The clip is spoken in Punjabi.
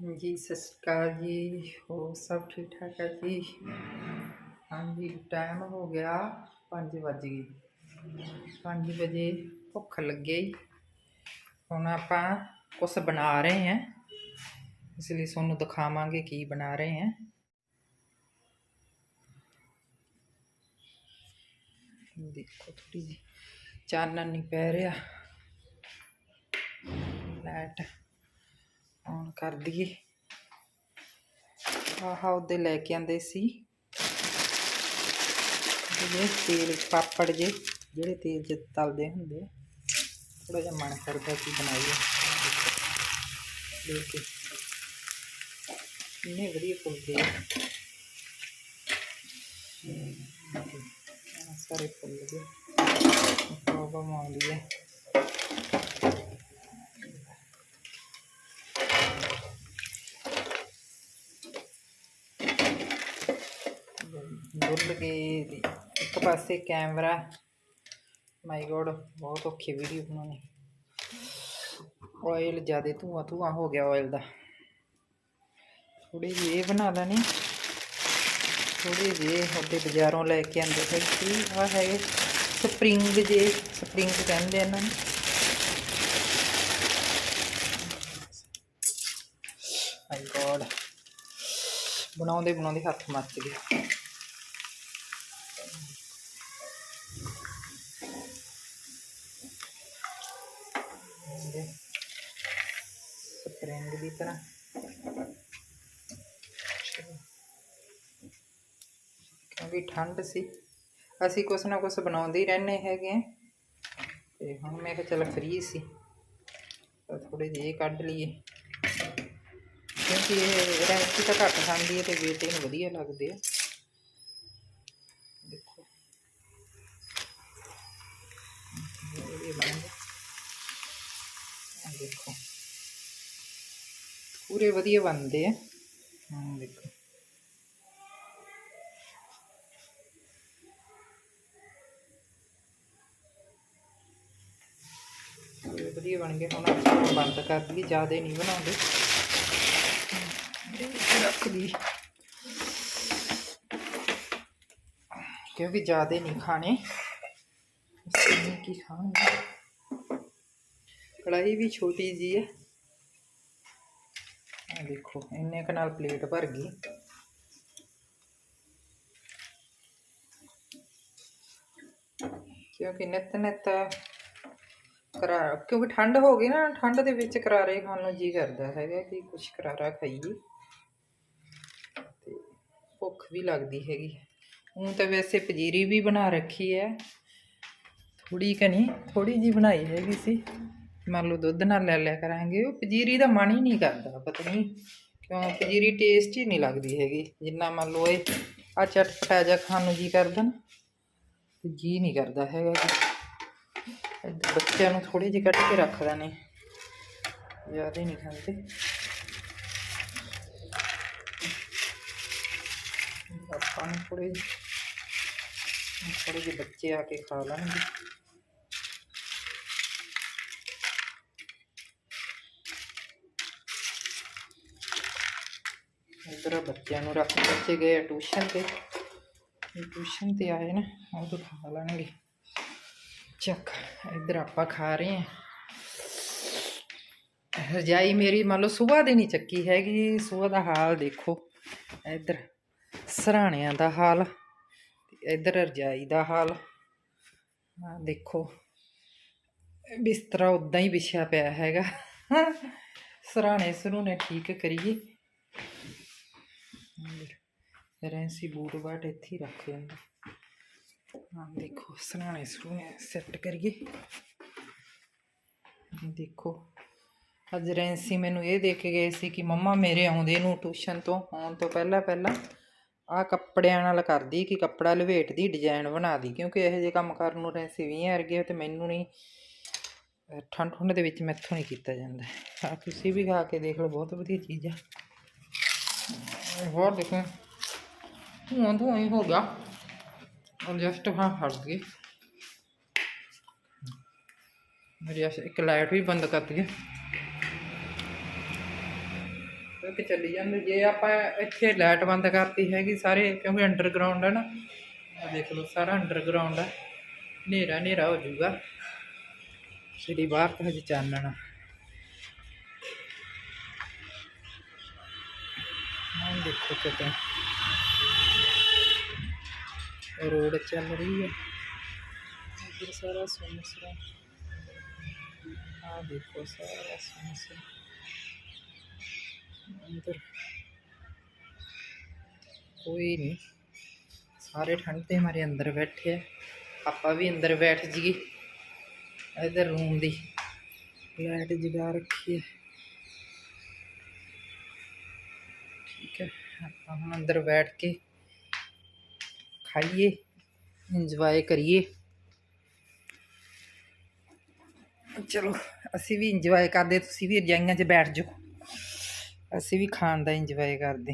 ਜੀ, ਸਤਿ ਸ਼੍ਰੀ ਅਕਾਲ ਜੀ। ਹੋਰ ਸਭ ਠੀਕ ਠਾਕ ਹੈ ਜੀ? ਹਾਂਜੀ ਟਾਈਮ ਹੋ ਗਿਆ 5 ਵੱਜ ਗਏ। 5 ਵਜੇ ਭੁੱਖ ਲੱਗੀ। ਹੁਣ ਆਪਾਂ ਕੁਝ ਬਣਾ ਰਹੇ ਹਾਂ। ਇਸ ਲਈ ਤੁਹਾਨੂੰ ਦਿਖਾਵਾਂਗੇ ਕੀ ਬਣਾ ਰਹੇ ਹਾਂ। ਦੇਖੋ ਥੋੜੀ ਜੀ ਚਾਨਣ ਨਹੀਂ ਪੈ ਰਿਹਾ। ਲਾਈਟ ਔਨ ਕਰ ਦਈਏ। ਆਹ ਉਹਦੇ ਲੈ ਕੇ ਆਂਦੇ ਸੀ। ਜਿਹੜੇ ਤੇਲ ਪਾਪੜ ਜੇ, ਜਿਹੜੇ ਤੇਲ 'ਚ ਤਲਦੇ ਹੁੰਦੇ ਥੋੜਾ ਜਿਹਾ ਮਨ ਕਰਦਾ ਕਿ ਬਣਾਈਏ। ਦੇਖ ਕੇ। ਇੰਨੇ ਵਧੀਆ ਫੁੱਲਦੇ ਆ। ਸਾਰੇ ਫੁੱਲ ਗਏ ਪ੍ਰੋਬਲਮ ਆਉਂਦੀ ਹੈ ਡੁੱਲ ਗਏ ਇੱਕ ਪਾਸੇ ਕੈਮਰਾ। ਮਾਈ ਗੋਡ, ਬਹੁਤ ਔਖੀ ਵੀਡੀਓ ਬਣਾਉਣੀ। ਆਇਲ ਜ਼ਿਆਦਾ ਧੂਆ ਧੂਆ ਹੋ ਗਿਆ ਆਇਲ ਦਾ। ਥੋੜੀ ਜਿਹੀ ਇਹ ਬਣਾ ਲੈਣੀ। ਥੋੜੀ ਜਿਹੀ ਉਹਦੇ ਬਾਜ਼ਾਰੋਂ ਲੈ ਕੇ ਆਂਦੇ ਫਿਰ ਕੀ ਆ ਹੈਗੇ ਸਪਰਿੰਗ ਜੇ ਸਪਰਿੰਗ ਕਹਿੰਦੇ ਇਹਨਾਂ ਨੂੰ। My god. ਬਣਾਉਂਦੇ ਬਣਾਉਂਦੇ ਹੱਥ ਮੱਚ ਗਏ ਇਹਦੇ ਸਪਰਿੰਗ ਦੀ ਤਰ੍ਹਾਂ। ਚਲੋ। ਕਿਉਂਕਿ ਠੰਡ ਸੀ। ਅਸੀਂ ਕੁਛ ਨਾ ਕੁਛ ਬਣਾਉਂਦੇ ਹੀ ਰਹਿੰਦੇ ਹੈਗੇ ਹਾਂ। ਤੇ ਹੁਣ ਮੈਂ ਕਿਹਾ ਚਲ ਫ੍ਰੀ ਸੀ। ਤਾਂ ਥੋੜੇ ਜਿਹੇ ਕੱਢ ਲਈਏ। ਕਿਉਂਕਿ ਇਹ ਰੈਸਪੀ ਤਾਂ ਘੱਟ ਖਾਂਦੀ ਹੈ ਤੇ ਬੇਟੇ ਨੂੰ ਵਧੀਆ ਲੱਗਦੇ ਆ। ਦੇਖੋ। ਇਹ ਬਣ ਗਿਆ। ਦੇਖੋ ਪੂਰੇ ਵਧੀਆ ਬਣਦੇ ਆ ਹਾਂ ਦੇਖੋ ਪੂਰੇ ਵਧੀਆ ਬਣ ਗਏ ਹੁਣ ਆਪਾਂ ਬੰਦ ਕਰ ਦਈਏ ਜ਼ਿਆਦਾ ਨਹੀਂ ਬਣਾਉਂਦੇ ਇਹਦੇ ਵਿੱਚ ਰੱਖ ਦੀ ਕਿਉਂਕਿ ਜ਼ਿਆਦਾ ਨਹੀਂ ਖਾਣੇ ਇਸ ਲਈ ਕੀ ਖਾਣਗੇ ਕੜਾਹੀ ਵੀ ਛੋਟੀ ਜੀ ਹੈ ਆ ਦੇਖੋ, ਇੰਨੇ ਕੁ ਨਾਲ ਪਲੇਟ ਭਰ ਗਈ। ਕਿਉਂਕਿ ਨਿੱਤ ਨਿੱਤ ਕਰਾਰਾ ਕਿਉਂਕਿ ਠੰਡ ਹੋ ਗਈ ਨਾ, ਠੰਡ ਦੇ ਵਿੱਚ ਕਰਾਰੇ ਖਾਣ ਨੂੰ ਜੀ ਕਰਦਾ ਹੈਗਾ ਕਿ ਕੁਝ ਕਰਾਰਾ ਖਾਈਏ। ਤੇ ਭੁੱਖ ਵੀ ਲੱਗਦੀ ਹੈਗੀ। ਹੁਣ ਤਾਂ ਵੈਸੇ ਪਜੀਰੀ ਵੀ ਬਣਾ ਰੱਖੀ ਹੈ। ਥੋੜੀ ਕਨੀ ਥੋੜੀ ਜੀ ਬਣਾਈ ਹੈਗੀ ਸੀ। ਮੰਨ ਲਓ ਦੁੱਧ ਨਾਲ ਲੈ ਲਿਆ ਕਰਾਂਗੇ, ਉਹ ਪਜੀਰੀ ਦਾ ਮਨ ਹੀ ਨਹੀਂ ਕਰਦਾ, ਪਤਾ ਨਹੀਂ ਕਿਉਂ, ਪਜੀਰੀ ਟੇਸਟ ਹੀ ਨਹੀਂ ਲੱਗਦੀ ਹੈਗੀ। ਜਿੰਨਾ ਮੰਨ ਲਓ ਇਹ ਆ ਚਟਪਟਾ ਜਿਹਾ ਖਾਣ ਨੂੰ ਜੀ ਕਰਦਾ ਨਾ, ਤੇ ਜੀ ਨਹੀਂ ਕਰਦਾ ਹੈਗਾ ਬੱਚਿਆਂ ਨੂੰ ਥੋੜੇ ਜਿਹੇ ਕੱਢ ਕੇ ਰੱਖ ਦੇਣੇ ਜ਼ਿਆਦਾ ਨਹੀਂ ਖਾਂਦੇ ਆਪਾਂ ਨੂੰ ਥੋੜੇ ਥੋੜੇ ਜਿਹੇ ਬੱਚੇ ਆ ਕੇ ਖਾ ਲੈਣਗੇ। ਇੱਧਰ ਬੱਚਿਆਂ ਨੂੰ ਰੱਖ ਬੱਚੇ ਗਏ ਟਿਊਸ਼ਨ ਤੇ। ਟਿਊਸ਼ਨ ਤੇ ਆਏ ਨਾ ਉਹ ਤੋਂ ਖਾ ਲੈਣਗੇ। ਚੱਕ, ਇੱਧਰ ਆਪਾਂ ਖਾ ਰਹੇ ਹਾਂ। ਰਜਾਈ ਮੇਰੀ ਮੰਨ ਲਓ ਸਵੇਰ ਦੀ ਨਹੀਂ ਚੱਕੀ ਹੈਗੀ ਸਵੇਰ ਦਾ ਹਾਲ ਦੇਖੋ। ਇੱਧਰ ਸਰਾਣਿਆਂ ਦਾ ਹਾਲ ਤੇ ਇੱਧਰ ਰਜਾਈ ਦਾ ਹਾਲ। ਆ ਦੇਖੋ, ਬਿਸਤਰਾ ਉਦਾਂ ਹੀ ਵਿਛਿਆ ਪਿਆ ਹੈਗਾ। ਸਰਾਣੇ ਸਰੂਣੇ ਠੀਕ ਕਰੀਏ। ਰੈਂਸੀ ਬੂਟ ਬਾਟ ਇੱਥੇ ਹੀ ਰੱਖ ਜਾਂਦਾ ਹਾਂ ਦੇਖੋ, ਸਰਾਣੇ ਸਰੂਣੇ ਸੈੱਟ ਕਰੀਏ। ਦੇਖੋ, ਅੱਜ ਰੈਂਸੀ ਮੈਨੂੰ ਇਹ ਦੇ ਕੇ ਗਏ ਸੀ ਕਿ ਮੰਮਾ ਮੇਰੇ ਆਉਂਦੇ ਨੂੰ ਟਿਊਸ਼ਨ ਤੋਂ, ਆਉਣ ਤੋਂ ਪਹਿਲਾਂ ਪਹਿਲਾਂ ਆਹ ਕੱਪੜਿਆਂ ਨਾਲ ਕਰਦੀ ਕਿ ਕੱਪੜਾ ਲਵੇਟਦੀ ਡਿਜ਼ਾਈਨ ਬਣਾ ਦੀ ਕਿਉਂਕਿ ਇਹੋ ਜਿਹੇ ਕੰਮ ਕਰਨ ਨੂੰ ਰੈਂਸੀ ਵੀ ਅਰਗੇ ਤੇ ਮੈਨੂੰ ਨਹੀਂ, ਠੰਡ ਠੰਡ ਦੇ ਵਿੱਚ ਮੈਥੋਂ ਨਹੀਂ ਕੀਤਾ ਜਾਂਦਾ। ਆ ਤੁਸੀਂ ਵੀ ਖਾ ਕੇ ਦੇਖ ਲਓ, ਬਹੁਤ ਵਧੀਆ ਚੀਜ਼ ਆ। ਹੋਰ ਦੇਖੋ ਧੂਆਂ ਧੂਆਂ ਹੀ ਹੋ ਗਿਆ ਔਰ ਜਸਟ ਹਾਂ ਹਟ ਗਈ ਮੇਰੀ ਅਸ- ਇੱਕ ਲਾਈਟ ਵੀ ਬੰਦ ਕਰ ਦਈਏ ਕਿ ਚੱਲੀ ਜਾਂਦੇ ਜੇ ਆਪਾਂ ਇੱਥੇ ਲਾਈਟ ਬੰਦ ਕਰਤੀ ਹੈਗੀ ਸਾਰੇ ਕਿਉਂਕਿ ਅੰਡਰਗਰਾਉਂਡ ਹੈ ਨਾ ਆ ਦੇਖ ਲਓ ਸਾਰਾ ਅੰਡਰਗਰਾਉਂਡ ਹੈ ਹਨੇਰਾ ਹਨੇਰਾ ਹੋ ਜਾਊਗਾ ਜਿਹੜੀ ਬਾਹਰ ਤਾਂ ਹਜੇ ਚਾਨਣਾ ਹਾਂ ਦੇਖੋ ਕਿਤੇ। ਰੋਡ ਚੱਲ ਰਹੀ ਹੈ। ਇੱਧਰ ਸਾਰਾ ਸੁਨਸਰਾ ਆ ਦੇਖੋ ਸਾਰਾ ਸੁਨਸਰਾ ਅੰਦਰ। ਕੋਈ ਨਹੀਂ। ਸਾਰੇ ਠੰਡ ਤੇ ਮਾਰੇ ਅੰਦਰ ਬੈਠੇ ਆ ਆਪਾਂ ਵੀ ਅੰਦਰ ਬੈਠ ਜੀਏ ਇਧਰ ਰੂਮ ਦੀ। ਲਾਈਟ ਜਗਾ ਰੱਖੀ ਹੈ। ਆਪਾਂ ਹੁਣ ਅੰਦਰ ਬੈਠ ਕੇ ਖਾਈਏ ਇੰਜੋਏ ਕਰੀਏ। ਚਲੋ, ਅਸੀਂ ਵੀ ਇੰਜੋਏ ਕਰਦੇ, ਤੁਸੀਂ ਵੀ ਰਜਾਈਆਂ 'ਚ ਬੈਠ ਜਾਓ। ਅਸੀਂ ਵੀ ਖਾਣ ਦਾ ਇੰਜੋਏ ਕਰਦੇ।